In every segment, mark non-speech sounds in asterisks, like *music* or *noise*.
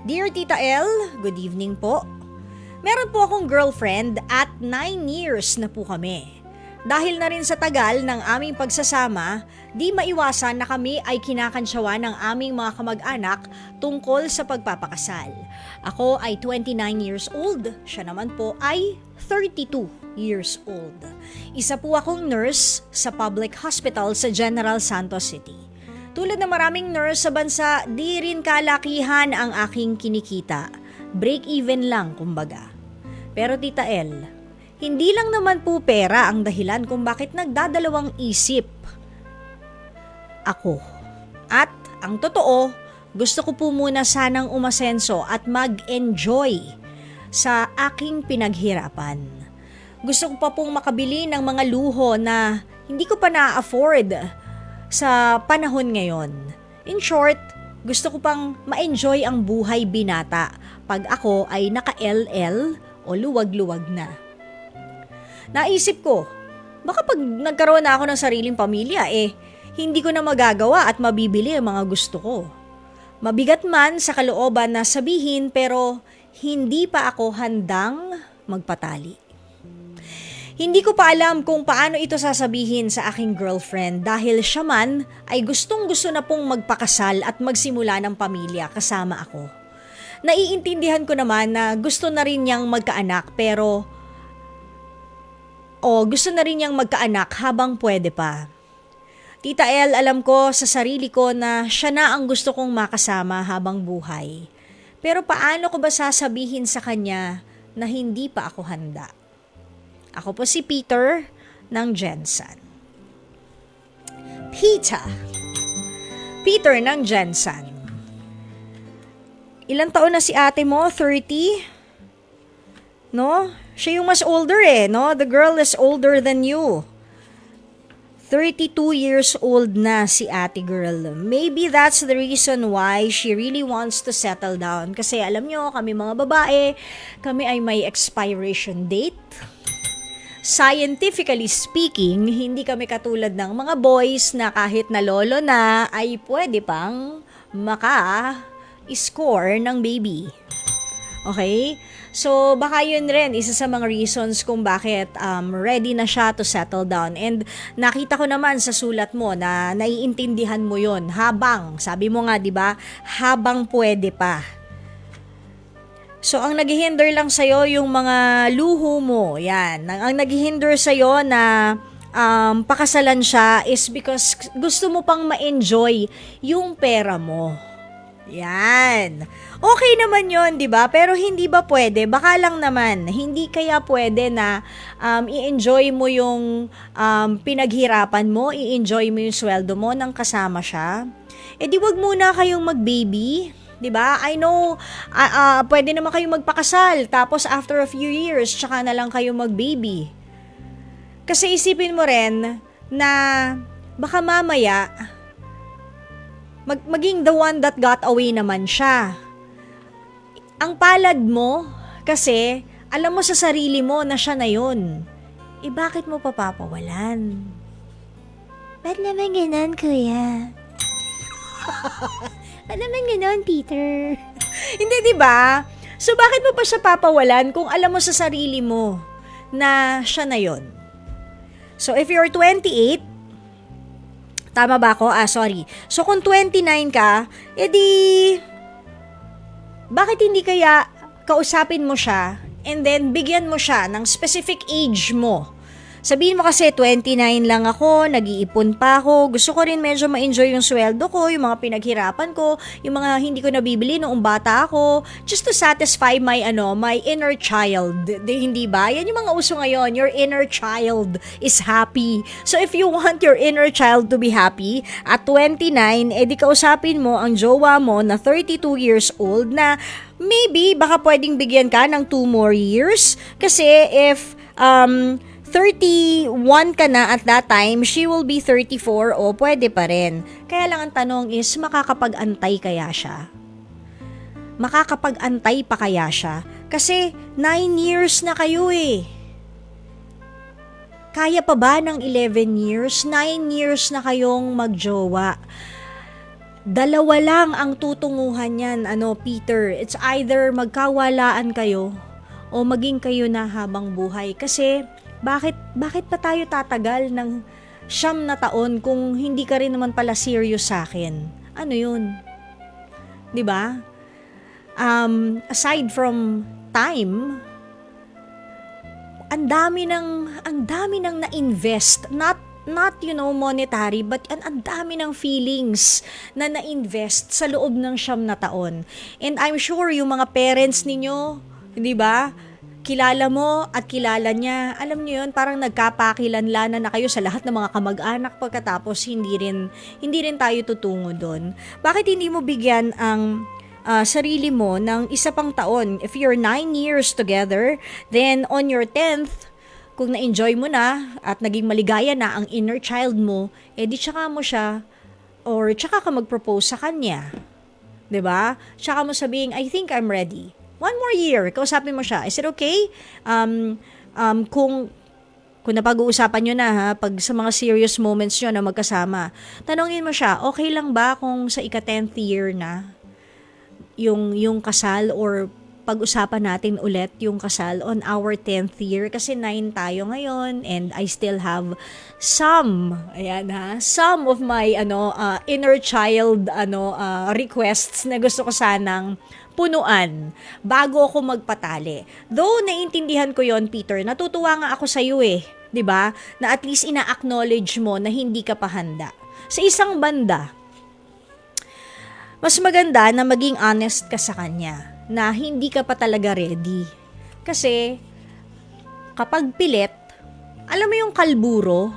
Dear Tita L, good evening po. Meron po akong girlfriend at 9 years na po kami. Dahil na rin sa tagal ng aming pagsasama, di maiwasan na kami ay kinakansyawan ng aming mga kamag-anak tungkol sa pagpapakasal. Ako ay 29 years old, siya naman po ay 32 years old. Isa po akong nurse sa public hospital sa General Santos City. Tulad ng maraming nurse sa bansa, di rin kalakihan ang aking kinikita. Break even lang, kumbaga. Pero Tita L, hindi lang naman po pera ang dahilan kung bakit nagdadalawang isip ako. At ang totoo, gusto ko po muna sanang umasenso at mag-enjoy sa aking pinaghirapan. Gusto ko pa pong makabili ng mga luho na hindi ko pa na-afford sa panahon ngayon. In short, gusto ko pang ma-enjoy ang buhay binata pag ako ay naka-LL o luwag-luwag na. Naisip ko, baka pag nagkaroon na ako ng sariling pamilya eh, hindi ko na magagawa at mabibili ang mga gusto ko. Mabigat man sa kalooban na sabihin pero hindi pa ako handang magpatali. Hindi ko pa alam kung paano ito sasabihin sa aking girlfriend dahil siya man ay gustong gusto na pong magpakasal at magsimula ng pamilya kasama ako. Naiintindihan ko naman na gusto na rin niyang magkaanak pero o gusto na rin niyang magkaanak habang pwede pa. Tita El, alam ko sa sarili ko na siya na ang gusto kong makasama habang buhay. Pero paano ko ba sasabihin sa kanya na hindi pa ako handa? Ako po si Peter ng Jensen. Peter. Peter ng Jensen. Ilang taon na si ate mo? 30? No? Siya yung mas older eh, no? The girl is older than you. 32 years old na si ate girl. Maybe that's the reason why she really wants to settle down. Kasi alam nyo, kami mga babae, kami ay may expiration date. Scientifically speaking, hindi kami katulad ng mga boys na kahit na lolo na ay pwede pang maka-score ng baby. Okay? So, baka yun rin, isa sa mga reasons kung bakit um, ready na siya to settle down. And nakita ko naman sa sulat mo na naiintindihan mo yon habang, sabi mo nga, di ba, habang pwede pa. So, ang naghihinder lang sa'yo yung mga luho mo. Yan. Ang, ang naghihinder sa'yo na um, pakasalan siya is because gusto mo pang ma-enjoy yung pera mo. Yan. Okay naman yon di ba? Pero hindi ba pwede? Baka lang naman, hindi kaya pwede na um, i-enjoy mo yung um, pinaghirapan mo, i-enjoy mo yung sweldo mo nang kasama siya? Eh di wag muna kayong mag-baby, 'di ba? I know uh, uh, pwede naman kayong magpakasal tapos after a few years tsaka na lang kayo mag-baby. Kasi isipin mo rin na baka mamaya mag- maging the one that got away naman siya. Ang palad mo, kasi alam mo sa sarili mo na siya na yun. Eh bakit mo papapawalan? Ba't naman ganon, kuya? *laughs* Ba't naman ganon, Peter? *laughs* Hindi, di ba? So bakit mo pa siya papawalan kung alam mo sa sarili mo na siya na yon? So if you're 28, tama ba ako? Ah, sorry. So kung 29 ka, edi bakit hindi kaya kausapin mo siya and then bigyan mo siya ng specific age mo? Sabihin mo kasi 29 lang ako, nag-iipon pa ako, gusto ko rin medyo ma-enjoy yung sweldo ko, yung mga pinaghirapan ko, yung mga hindi ko nabibili noong bata ako, just to satisfy my ano, my inner child. Di, hindi ba? Yan yung mga uso ngayon, your inner child is happy. So if you want your inner child to be happy, at 29, edi kausapin mo ang jowa mo na 32 years old na maybe baka pwedeng bigyan ka ng 2 more years kasi if um 31 ka na at that time, she will be 34 o pwede pa rin. Kaya lang ang tanong is, makakapag-antay kaya siya? Makakapag-antay pa kaya siya? Kasi 9 years na kayo eh. Kaya pa ba ng 11 years? 9 years na kayong magjowa. dalawa lang ang tutunguhan niyan, ano, Peter. It's either magkawalaan kayo o maging kayo na habang buhay. Kasi, bakit, bakit pa tayo tatagal ng siyam na taon kung hindi ka rin naman pala serious sa akin? Ano yun? 'Di ba? Um, aside from time, ang dami ng ang dami ng na-invest not not you know monetary but ang, ang dami ng feelings na na-invest sa loob ng siyam na taon and I'm sure yung mga parents ninyo hindi ba kilala mo at kilala niya alam niyo yun parang nagkapakilanlanan na kayo sa lahat ng mga kamag-anak pagkatapos hindi rin hindi rin tayo tutungo doon bakit hindi mo bigyan ang ah, sarili mo ng isa pang taon. If you're 9 years together, then on your 10th, kung na-enjoy mo na at naging maligaya na ang inner child mo, eh di tsaka mo siya or tsaka ka mag-propose sa kanya. 'Di ba? Tsaka mo sabihin, I think I'm ready. One more year, kausapin mo siya. Is it okay? Um, um, kung kung napag-uusapan nyo na ha, pag sa mga serious moments nyo na magkasama, tanongin mo siya, okay lang ba kung sa ika-10th year na, yung yung kasal or pag-usapan natin ulit yung kasal on our 10th year kasi 9 tayo ngayon and I still have some ayan ha some of my ano uh, inner child ano uh, requests na gusto ko sanang punuan bago ako magpatali though naiintindihan ko yon Peter natutuwa nga ako sa iyo eh 'di ba na at least ina-acknowledge mo na hindi ka pa handa sa isang banda mas maganda na maging honest ka sa kanya na hindi ka pa talaga ready. Kasi kapag pilit, alam mo yung kalburo?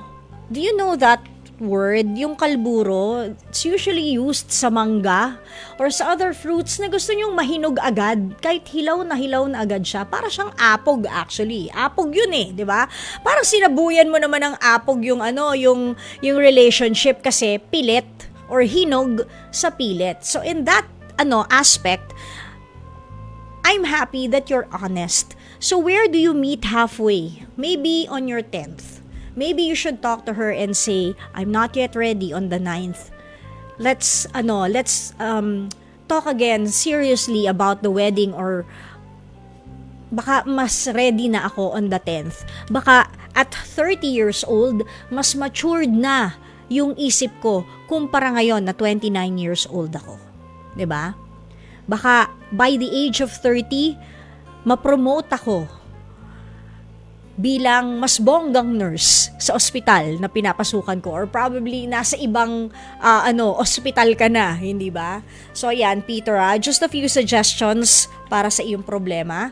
Do you know that word? Yung kalburo, it's usually used sa mangga or sa other fruits na gusto nyong mahinog agad. Kahit hilaw na hilaw na agad siya. Para siyang apog actually. Apog yun eh, di ba? Parang sinabuyan mo naman ng apog yung ano, yung, yung relationship kasi pilit or hinog sa pilit. So in that ano aspect, I'm happy that you're honest. So where do you meet halfway? Maybe on your 10th. Maybe you should talk to her and say, I'm not yet ready on the 9th. Let's ano, let's um talk again seriously about the wedding or baka mas ready na ako on the 10th. Baka at 30 years old, mas matured na yung isip ko kumpara ngayon na 29 years old ako. 'Di ba? Baka by the age of 30, ma-promote ako bilang mas bonggang nurse sa ospital na pinapasukan ko or probably nasa ibang ah, ano ospital ka na, hindi ba? So ayan, Peter, ah, just a few suggestions para sa iyong problema.